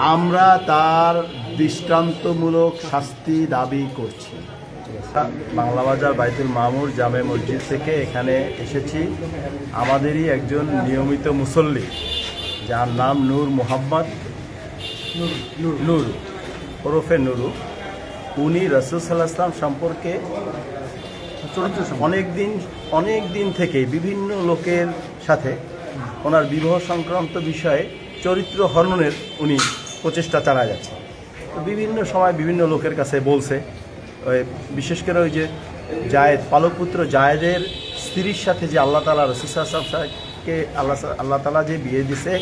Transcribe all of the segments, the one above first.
আমরা তার দৃষ্টান্তমূলক শাস্তি দাবি করছি। বাংলা বাজার বাইতুল মামুর জামে মসজিদ থেকে এখানে এসেছি। আমাদেরই একজন নিয়মিত মুসল্লি, যার নাম নূর মোহাম্মদ নূর, ওরফে নুরু। উনি রসুল সাল্লাহ ইসলাম সম্পর্কে অনেক দিন অনেক দিন থেকে বিভিন্ন লোকের সাথে ওনার বিবাহ সংক্রান্ত বিষয়ে চরিত্র হরণের উনি প্রচেষ্টা চালা যাচ্ছে। বিভিন্ন সময় বিভিন্ন লোকের কাছে বলছে বিশেষ করে ওই যে জায়েদ, পালকপুত্র জায়েদের স্ত্রীর সাথে যে আল্লাহ তালা রসুসাহকে আল্লাহ আল্লাহ তালা যে বিয়ে দিছে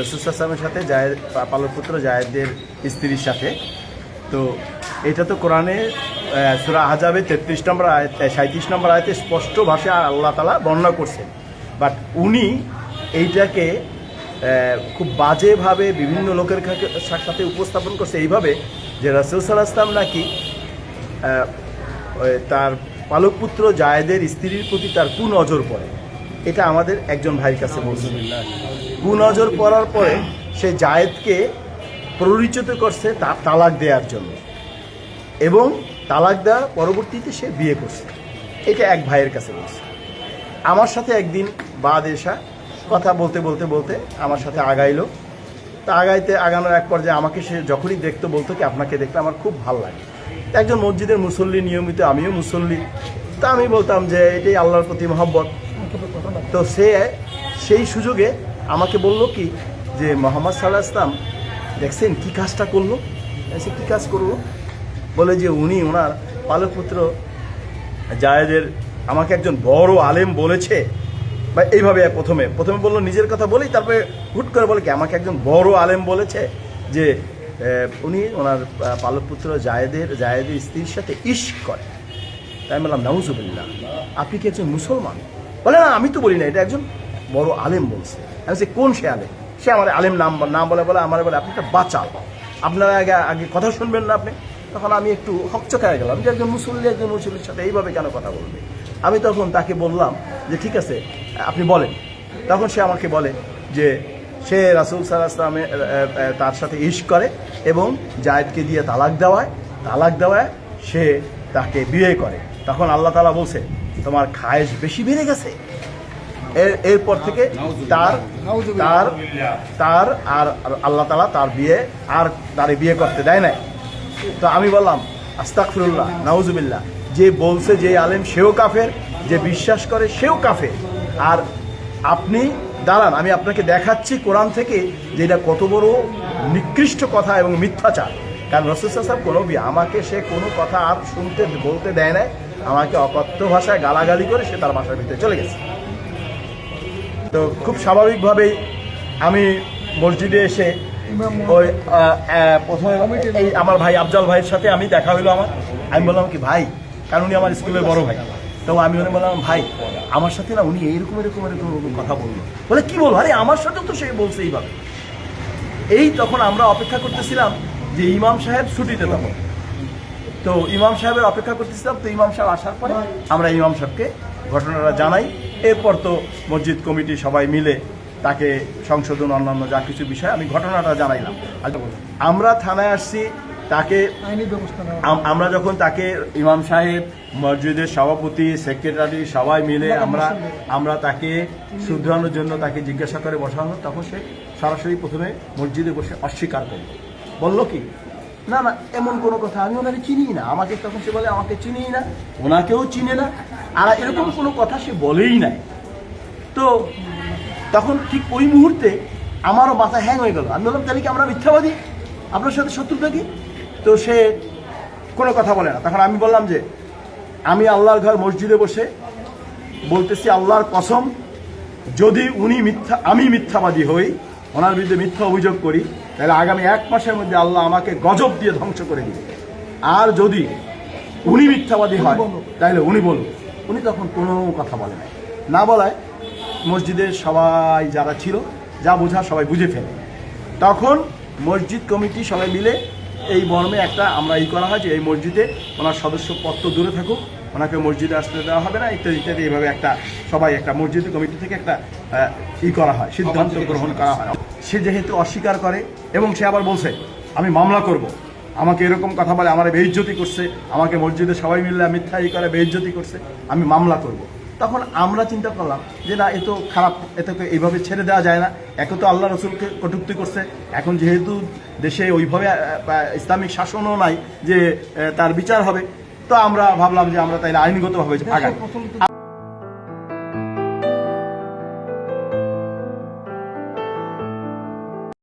রসুসামের সাথে জায়েদ পালকপুত্র জায়েদের স্ত্রীর সাথে। তো এটা তো কোরআনে সুরা আজাবে তেত্রিশ নম্বর আয়াত সাঁত্রিশ নম্বর আয়তে স্পষ্ট ভাষায় আল্লাহ তালা বর্ণনা করছেন। বাট উনি এইটাকে খুব বাজেভাবে বিভিন্ন লোকের সাথে উপস্থাপন করছে। এইভাবে যে রাসুল ইসলাম নাকি তার পালকপুত্র জায়েদের স্ত্রীর প্রতি তার কুনজর পড়ে। এটা আমাদের একজন ভাইয়ের কাছে বলছে। কুনজর পড়ার পরে সে জায়েদকে প্ররোচিত করছে তার তালাক দেওয়ার জন্য। এবং তালাক দেওয়ার পরবর্তীতে সে বিয়ে করছে। এটা এক ভাইয়ের কাছে বলছে। আমার সাথে একদিন বাদ এসা কথা বলতে বলতে বলতে আমার সাথে আগাইলো। তা আগাইতে, আগানোর এক পর্যায়ে আমাকে সে যখনই দেখতো, বলতো কি, আপনাকে দেখলে আমার খুব ভালো লাগে। একজন মসজিদের মুসল্লি, নিয়মিত আমিও মুসল্লি। তা আমি বলতাম যে, এটাই আল্লাহর প্রতি মহব্বত। তো সে সেই সুযোগে আমাকে বলল কি, যে, মোহাম্মদ সাল্লাহ ইসলাম দেখছেন কী কাজটা করল? সে কী কাজ করল? বলে যে, উনি ওনার পালকপুত্র জায়েদের, আমাকে একজন বড় আলেম বলেছে। বা এইভাবে প্রথমে। প্রথমে বলল নিজের কথা বলেই তারপরে হুট করে বলে কি আমাকে একজন বড় আলেম বলেছে যে উনি ওনার পালকপুত্র জায়েদের জায়েদের স্ত্রীর সাথে ইশ করে। তাই আমি বললাম নাউজুবিল্লাহ আপনি কি একজন মুসলমান? বলে না আমি তো বলি না এটা একজন বড় আলেম বলছে। আমি বলছি, কোন সে আলেম? সে আমার আলেম নাম নাম বলে বলে আমার বলে আপনি একটা বাচাল। আপনারা আগে আগে কথা শুনবেন না আপনি। তখন আমি একটু হকচকায় গেলাম যে একজন মুসল্লি একজন মুসল্লির সাথে এইভাবে কেন কথা বলবে? আমি তখন তাকে বললাম যে ঠিক আছে আপনি বলেন। তখন সে আমাকে বলে যে, সে রাসুল সাল্লাহ আসলামের তার সাথে ইশ করে এবং জায়েদকে দিয়ে তালাক দেওয়ায় তালাক দেওয়ায় সে তাকে বিয়ে করে। তখন আল্লাহ তালা বলছে, তোমার খায়েশ বেশি বেড়ে গেছে। এর, এরপর থেকে তার তার তার আর আর আল্লাহ তালা তার বিয়ে আর তারে বিয়ে করতে দেয় নাই। তো আমি বললাম আস্তাকফিরুল্লাহ নাউজুবিল্লাহ। যে বলছে যে আলেম সেও কাফের, যে বিশ্বাস করে সেও কাফের। আর আপনি দাঁড়ান, আমি আপনাকে দেখাচ্ছি কোরআন থেকে যে এটা কত বড় নিকৃষ্ট কথা এবং মিথ্যাচার। কারণ রসুল সাহেব কোনো বি- আমাকে সে কোনো কথা আর শুনতে, বলতে দেয় না আমাকে অকথ্য ভাষায় গালাগালি করে সে তার বাসার ভিতরে চলে গেছে। তো খুব স্বাভাবিকভাবেই আমি মসজিদে এসে ওই প্রথমে এই আমার ভাই আফজাল ভাইয়ের সাথে আমি দেখা হইল আমার। আমি বললাম কি, ভাই? কারণ উনি আমার স্কুলের বড় ভাই। তো আমি ওনে বললাম, ভাই, আমার সাথে না উনি এইরকম এরকম এরকম কথা বলল। বলে, কি বলব? আরে, আমার সাথেও তো সে বলছে এইভাবে। এই তখন আমরা অপেক্ষা করতেছিলাম যে ইমাম সাহেব ছুটিতে তখন তো ইমাম সাহেবের অপেক্ষা করতেছিলাম, তো ইমাম সাহেব আসার পরে আমরা ইমাম সাহেবকে ঘটনাটা জানাই। এরপর তো মসজিদ কমিটি সবাই মিলে তাকে সংশোধন, অন্যান্য যা কিছু বিষয় আমি ঘটনাটা জানাইলাম। আমরা থানায় আসছি তাকে ব্যবস্থা আমরা যখন তাকে ইমাম সাহেব মসজিদের সভাপতি সেক্রেটারি সবাই মিলে আমরা আমরা তাকে শুধরানোর জন্য তাকে জিজ্ঞাসা করে বসানো তখন সে সরাসরি প্রথমে মসজিদে বসে অস্বীকার করল। বলল কি? না না এমন কোনো কথা আমি ওনাকে চিনি না। আমাকে তখন সে বলে আমাকে চিনি না ওনাকেও চিনে না আর এরকম কোনো কথা সে বলেই নাই। তো তখন ঠিক ওই মুহূর্তে আমারও মাথা হ্যাং হয়ে গেল। আমি বললাম তাহলে কি আমরা মিথ্যাবাদী? আপনার সাথে শত্রুতা কি? তো সে কোনো কথা বলে না। তখন আমি বললাম যে, আমি আল্লাহর ঘর মসজিদে বসে বলতেছি, আল্লাহর কসম, যদি উনি মিথ্যা, আমি মিথ্যাবাদী হই, ওনার বিরুদ্ধে মিথ্যা অভিযোগ করি, তাহলে আগামী এক মাসের মধ্যে আল্লাহ আমাকে গজব দিয়ে ধ্বংস করে দিবে। আর যদি উনি মিথ্যাবাদী হয়, তাহলে উনি বলুন উনি তখন কোনো কথা বলে নাই। না বলায় মসজিদের সবাই যারা ছিল, যা বোঝা সবাই বুঝে ফেলে। তখন মসজিদ কমিটি সবাই মিলে এই মর্মে একটা আমরা ই করা হয় যে এই মসজিদে ওনার সদস্য পত্র দূরে থাকুক ওনাকে মসজিদে আসতে দেওয়া হবে না ইত্যাদি ইত্যাদি এইভাবে একটা সবাই একটা মসজিদ কমিটি থেকে একটা ই করা হয় সিদ্ধান্ত গ্রহণ করা হয়। সে যেহেতু অস্বীকার করে এবং সে আবার বলছে আমি মামলা করব। আমাকে এরকম কথা বলে আমার বেইজ্জতি করছে আমাকে মসজিদে সবাই মিলে মিথ্যা ই করে বেইজ্জতি করছে আমি মামলা করব। তখন আমরা চিন্তা করলাম যে না এ তো খারাপ এটাকে এইভাবে ছেড়ে দেওয়া যায় না। একে তো আল্লাহ রসুলকে কটুক্তি করছে। এখন যেহেতু দেশে ওইভাবে ইসলামিক শাসনও নাই যে তার বিচার হবে তো আমরা ভাবলাম যে আমরা তাইলে আইনগতভাবে আগাই।